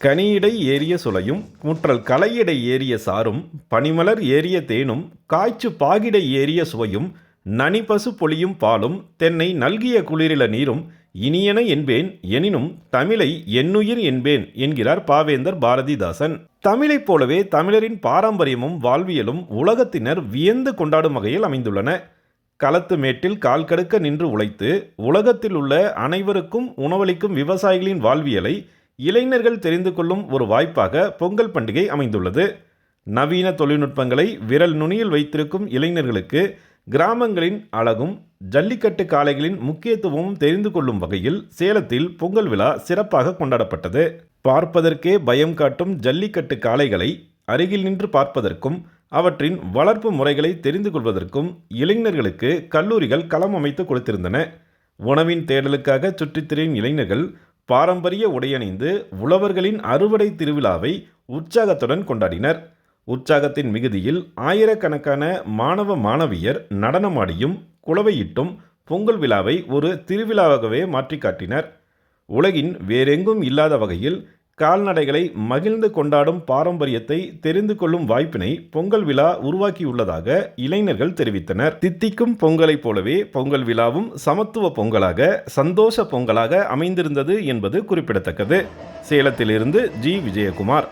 கனியிடை ஏறிய சுளையும் முற்றல் களையிடை ஏறிய சாரும் பனிமலர் ஏறிய தேனும் காய்ச்சு பாகிடை ஏறிய சுவையும் நனிபசு பொழியும் பாலும் தென்னை நல்கிய குளிரில நீரும் இனியன என்பேன் எனினும் தமிழை என்னுயிர் என்பேன் என்கிறார் பாவேந்தர் பாரதிதாசன். தமிழைப் போலவே தமிழரின் பாரம்பரியமும் வாழ்வியலும் உலகத்தினர் வியந்து கொண்டாடும் வகையில் அமைந்துள்ளன. களத்து மேட்டில் கால் கடுக்க நின்று உழைத்து உலகத்தில் உள்ள அனைவருக்கும் உணவளிக்கும் விவசாயிகளின் வாழ்வியலை இளைஞர்கள் தெரிந்து கொள்ளும் ஒரு வாய்ப்பாக பொங்கல் பண்டிகை அமைந்துள்ளது. நவீன தொழில்நுட்பங்களை விரல் நுனியில் வைத்திருக்கும் இளைஞர்களுக்கு கிராமங்களின் அழகும் ஜல்லிக்கட்டு காளைகளின் முக்கியத்துவமும் தெரிந்து கொள்ளும் வகையில் சேலத்தில் பொங்கல் விழா சிறப்பாக கொண்டாடப்பட்டது. பார்ப்பதற்கே பயம் காட்டும் ஜல்லிக்கட்டு காளைகளை அருகில் நின்று பார்ப்பதற்கும் அவற்றின் வளர்ப்பு முறைகளை தெரிந்து கொள்வதற்கும் இளைஞர்களுக்கு கல்லூரிகள் களம் அமைத்து கொடுத்திருந்தன. உணவின் தேடலுக்காக சுற்றித் திரியும் இளைஞர்கள் பாரம்பரிய உடையணிந்து உழவர்களின் அறுவடை திருவிழாவை உற்சாகத்துடன் கொண்டாடினர். உற்சாகத்தின் மிகுதியில் ஆயிரக்கணக்கான மாணவ மாணவியர் நடனமாடியும் குளவையிட்டும் பொங்கல் விழாவை ஒரு திருவிழாவாகவே மாற்றி காட்டினர் உலகின் வேறெங்கும் இல்லாத வகையில் கால்நடைகளை மகிழ்ந்து கொண்டாடும் பாரம்பரியத்தை தெரிந்து கொள்ளும் வாய்ப்பினை பொங்கல் விழா உருவாக்கியுள்ளதாக இளைஞர்கள் தெரிவித்தனர். தித்திக்கும் பொங்கலைப் போலவே பொங்கல் விழாவும் சமத்துவ பொங்கலாக சந்தோஷ பொங்கலாக அமைந்திருந்தது என்பது குறிப்பிடத்தக்கது. சேலத்திலிருந்து ஜி. விஜயகுமார்.